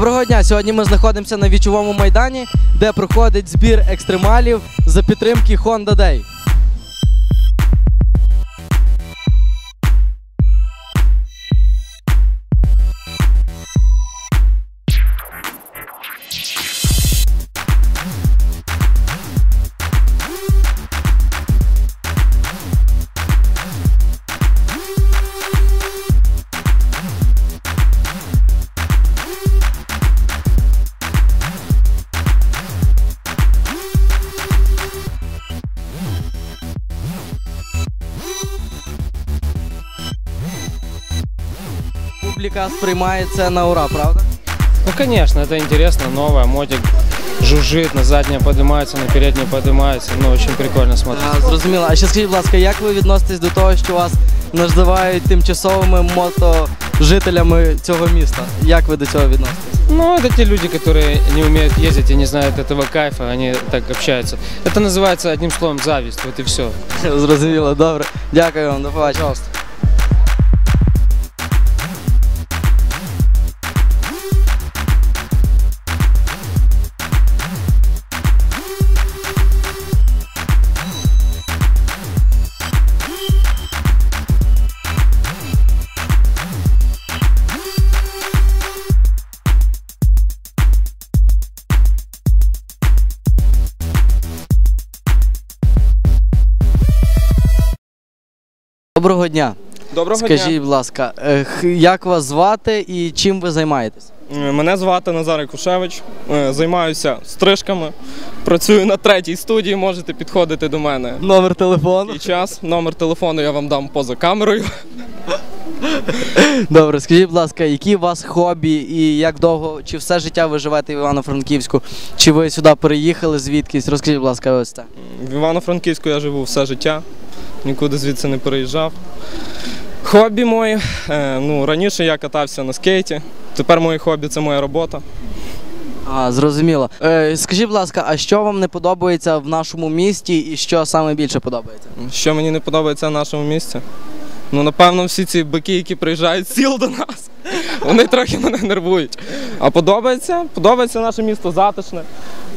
Доброго дня! Сьогодні ми знаходимося на вічовому майдані, де проходить збір екстремалів за підтримки Honda Day. Публіка сприймає це на ура, правда? Ну, конечно, это интересно, новое, мотик жужжит, на заднее поднимается, на переднее поднимается, ну, очень прикольно смотрится. А, зрозуміло. А ще скажіть, будь ласка, як ви відноситесь до того, що вас називають тимчасовими мотожителями цього міста? Як ви до цього відноситесь? Ну, это те люди, которые не умеют ездить и не знают этого кайфа, они так общаются. Это называется одним словом зависть, вот и все. Зрозуміло, добре. Дякую вам, до побачення. Пожалуйста. Доброго дня. Доброго Скажіть, будь ласка, е, як вас звати і чим ви займаєтесь? Мене звати Назар Кушевич. Е, Займаюся стрижками. Працюю на третій студії. Можете підходити до мене. Номер телефону. І час. Номер телефону я вам дам поза камерою. Добре, скажіть, будь ласка, які у вас хобі і як довго, чи все життя ви живете в Івано-Франківську, чи ви сюди переїхали звідкись? Розкажіть, будь ласка, ось це. В Івано-Франківську я живу все життя. Нікуди звідси не переїжджав. Хобі моє. е, Ну, раніше я катався на скейті. Тепер моє хобі це моя робота. А, зрозуміло. Е, скажіть, будь ласка, а що вам не подобається в нашому місті і що саме більше подобається? Що мені не подобається в нашому місті? Ну, напевно, всі ці бики, які приїжджають з сіл до нас, вони трохи мене нервують. А подобається? Подобається наше місто затишне.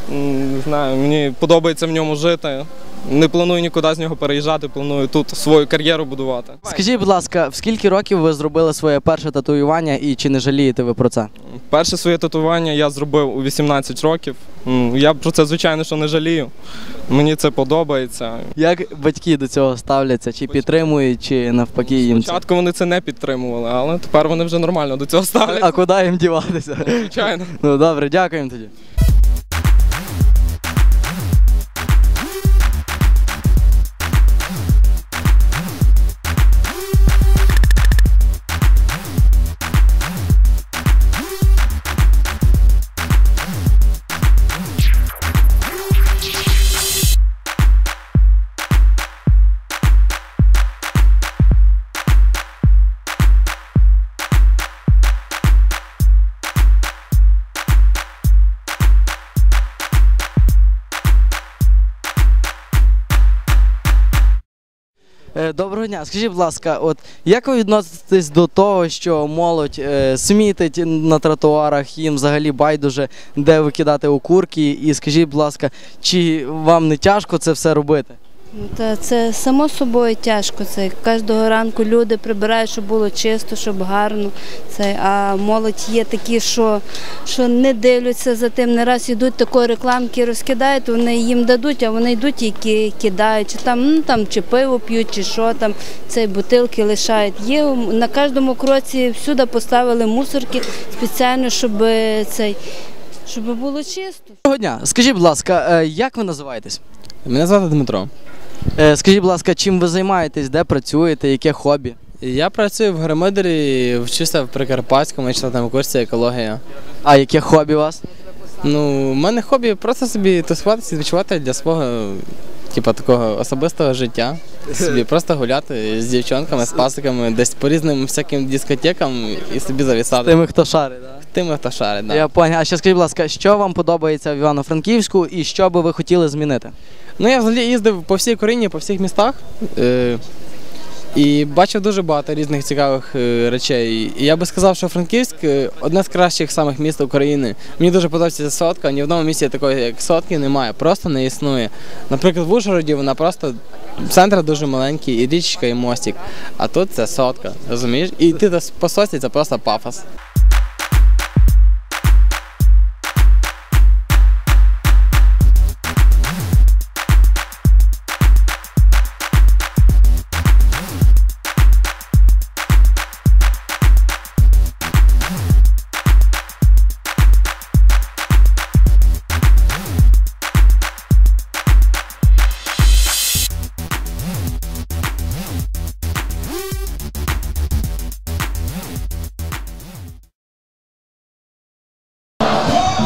Не знаю, мені подобається в ньому жити. Не планую нікуди з нього переїжджати, планую тут свою кар'єру будувати. Скажіть, будь ласка, в скільки років ви зробили своє перше татуювання і чи не жалієте ви про це? Перше своє татування я зробив у 18 років. Я про це, звичайно, що не жалію. Мені це подобається. Як батьки до цього ставляться? Чи підтримують, чи навпаки їм це? Спочатку вони це не підтримували, але тепер вони вже нормально до цього ставляться. А куди їм діватися? Звичайно. Ну добре, дякуємо тоді. Доброго дня. Скажіть, будь ласка, от як ви відноситесь до того, що молодь е, смітить на тротуарах, їм взагалі байдуже, де викидати окурки? І скажіть, будь ласка, чи вам не тяжко це все робити? Та це само собою тяжко. Це кожного ранку люди прибирають, щоб було чисто, щоб гарно. Це, а молодь є такі, що, що не дивляться за тим. Не раз йдуть такої рекламки, розкидають, вони їм дадуть, а вони йдуть і кидають. Чи там, ну, там чи пиво п'ють, чи що там, це бутилки лишають. Є на кожному кроці всюди поставили мусорки спеціально, щоб е, цей. Щоб було чисто. Доброго дня. Скажіть, будь ласка, е, як ви називаєтесь? Мене звати Дмитро. Е, Скажіть, будь ласка, чим ви займаєтесь, де працюєте, яке хобі? Я працюю в Громадері, вчуся в Прикарпатському на там курсі екологія. А яке хобі у вас? Ну, в мене хобі просто собі тусуватися, відчувати для свого, типу, такого особистого життя. Собі просто гуляти з дівчонками, з пасиками, десь по різним всяким дискотекам і собі завісати. Тими, хто шарить, так? Тими, хто шарить, да. Я поняв. А ще скажіть, будь ласка, що вам подобається в Івано-Франківську і що би ви хотіли змінити? Ну, я взагалі їздив по всій Україні, по всіх містах. Е, І бачив дуже багато різних цікавих е, речей. І я би сказав, що Франківськ е, одне з кращих самих міст України. Мені дуже подобається сотка. Ні в одному місті такої, як сотки, немає, просто не існує. Наприклад, в Ужгороді вона просто центр дуже маленький, і річка, і мостик. А тут це сотка, розумієш? І ти по сотці це просто пафос.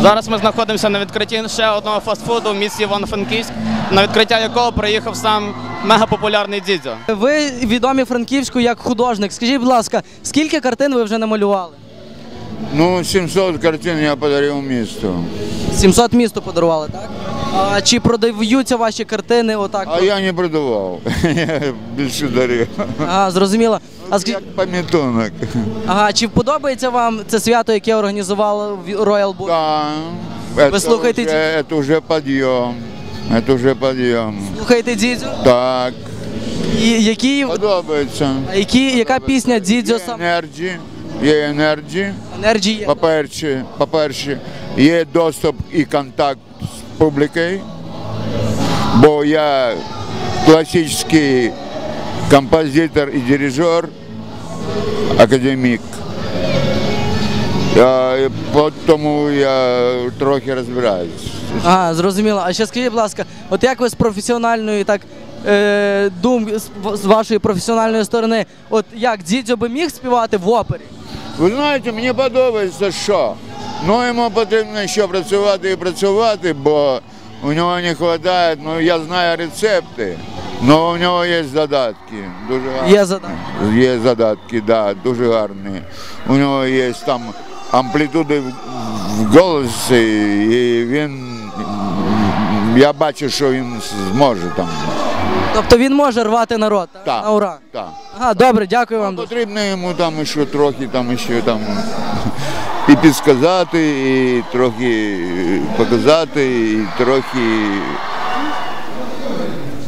Зараз ми знаходимося на відкритті ще одного фастфуду в місті Івано-Франківськ, на відкриття якого приїхав сам мегапопулярний дідзьо. Ви відомі Франківську як художник. Скажіть, будь ласка, скільки картин ви вже намалювали? Ну, 700 картин я подарив місту. 700 місту подарували, так? А чи продаються ваші картини отак? А я не продавав. Я більше дарив. Ага, зрозуміло. А скажіть, Як пам'ятунок. ага, чи подобається вам це свято, яке організувало Royal Book? Да, Ви слухаєте ці- вже підйом. Це вже підйом. Слухаєте Дідзю? Так, І які, подобається. а які, яка пісня Дідзю Є сам? енерджі, є енерджі. Енерджі є. По-перше, по-перше, є доступ і контакт публікою, бо я класичний композитор і дирижер, академік. Тому я трохи розбираюсь. Ага, зрозуміло. А ще скажіть, будь ласка, от як ви з професіональної так е, думки, з, з вашої професіональної сторони, от як Дідзьо би міг співати в опері? Ви знаєте, мені подобається, що ну йому потрібно ще працювати і працювати, бо у нього не вистачає, ну я знаю рецепти, але у нього є задатки. Дуже гарні. Є задача. Є задатки, да, дуже гарні. У нього є там амплітуди в, в голосі, і він. Я бачу, що він зможе там. Тобто він може рвати народ, так? Так. На ура. Так. Ага, добре, дякую вам дуже. Потрібно йому там ще трохи там ще там і підсказати, і трохи показати, і трохи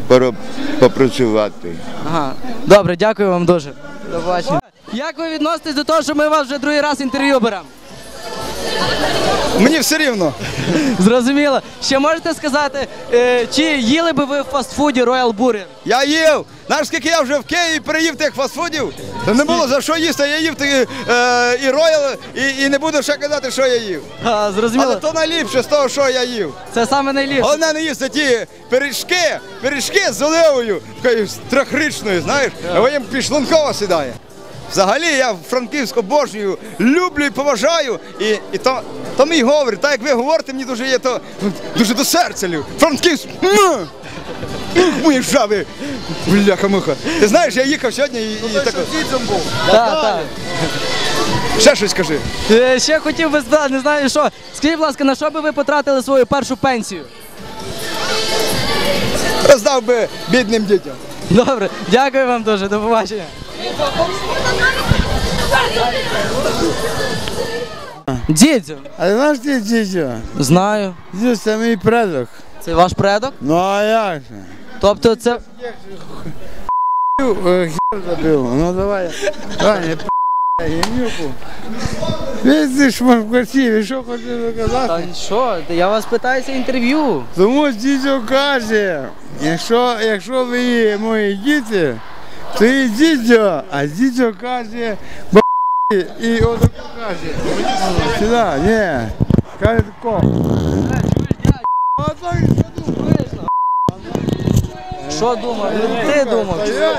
пора- попрацювати. Ага, добре, дякую вам дуже. До побачення. Як ви відноситесь до того, що ми вас вже другий раз інтерв'ю беремо? Мені все рівно. Зрозуміло. Ще можете сказати, е, чи їли би ви в фастфуді Royal Burger? Я їв. Знаєш, скільки я вже в Києві переїв тих фастфудів? Та не було за що їсти. Я їв таки, е, і роял, і, і не буду ще казати, що я їв. А, зрозуміло. Але то найліпше з того, що я їв. Це саме найліпше. Головне не їсти ті пиріжки, пиріжки з оливою, такою трьохрічною, знаєш, а їм пішлунково сідає. Взагалі я Франківську обожнюю, люблю і поважаю. І, і то, то мій говор, так як ви говорите, мені дуже є то дуже до серця. лю. Франківськ. Мої жаби! Бляха-муха. Ти знаєш, я їхав сьогодні і, і так. Так, так. Ще щось кажи. Е, Ще хотів би спитати, не знаю що. Скажіть, будь ласка, на що би ви потратили свою першу пенсію? Роздав би бідним дітям. Добре, дякую вам дуже, до побачення. Дідзю. А знаєш ти дідьо? Знаю. Дідьо це мій предок. Це ваш предок? Ну а як же? Тобто це. Е, Хер забив. Ну давай. Давай, не п***, гімнюку. Ти ж в квартирі, що хочеш Та сказати? що, я вас питаюся інтерв'ю. Тому дідьо каже, якщо, якщо ви мої діти, і дідьо, а дідьо каже, б***, і отако каже. Сюди, ні. Каже тако. Отак, Що думав? Ти думав? чи що?